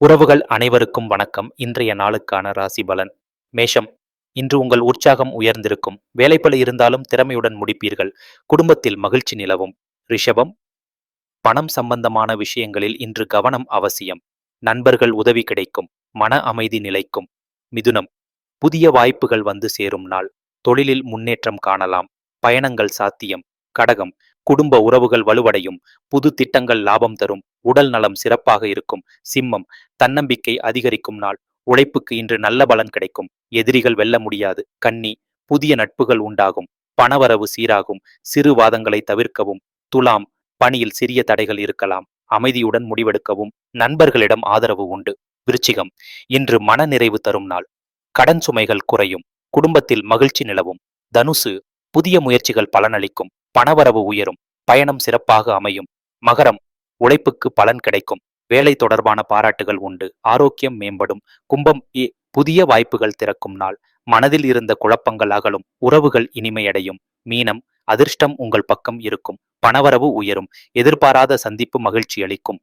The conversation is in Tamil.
உறவுகள் அனைவருக்கும் வணக்கம். இன்றைய நாளுக்கான ராசி பலன். மேஷம். இன்று உங்கள் உற்சாகம் உயர்ந்திருக்கும். வேலைப்பளு இருந்தாலும் திறமையுடன் முடிப்பீர்கள். குடும்பத்தில் மகிழ்ச்சி நிலவும். ரிஷபம். பணம் சம்பந்தமான விஷயங்களில் இன்று கவனம் அவசியம். நண்பர்கள் உதவி கிடைக்கும். மன அமைதி நிலைக்கும். மிதுனம். புதிய வாய்ப்புகள் வந்து சேரும் நாள். தொழிலில் முன்னேற்றம் காணலாம். பயணங்கள் சாத்தியம். கடகம். குடும்ப உறவுகள் வலுவடையும். புது திட்டங்கள் லாபம் தரும். உடல் நலம் சிறப்பாக இருக்கும். சிம்மம் தன்னம்பிக்கை அதிகரிக்கும் நாள். உழைப்புக்கு இன்று நல்ல பலன் கிடைக்கும். எதிரிகள் வெல்ல முடியாது. கன்னி புதிய நட்புகள் உண்டாகும். பணவரவு சீராகும். சிறு வாதங்களை தவிர்க்கவும். துலாம் பணியில் சிறிய தடைகள் இருக்கலாம். அமைதியுடன் முடிவெடுக்கவும். நண்பர்களிடம் ஆதரவு உண்டு. விருச்சிகம் இன்று மன நிறைவு தரும் நாள். கடன் சுமைகள் குறையும். குடும்பத்தில் மகிழ்ச்சி நிலவும். தனுசு புதிய முயற்சிகள் பலனளிக்கும். பணவரவு உயரும். பயணம் சிறப்பாக அமையும். மகரம் உழைப்புக்கு பலன் கிடைக்கும். வேலை தொடர்பான பாராட்டுகள் உண்டு. ஆரோக்கியம் மேம்படும். கும்பம் புதிய வாய்ப்புகள் திறக்கும் நாள். மனதில் இருந்த குழப்பங்கள் அகலும். உறவுகள் இனிமையடையும். மீனம் அதிர்ஷ்டம் உங்கள் பக்கம் இருக்கும். பணவரவு உயரும். எதிர்பாராத சந்திப்பு மகிழ்ச்சி அளிக்கும்.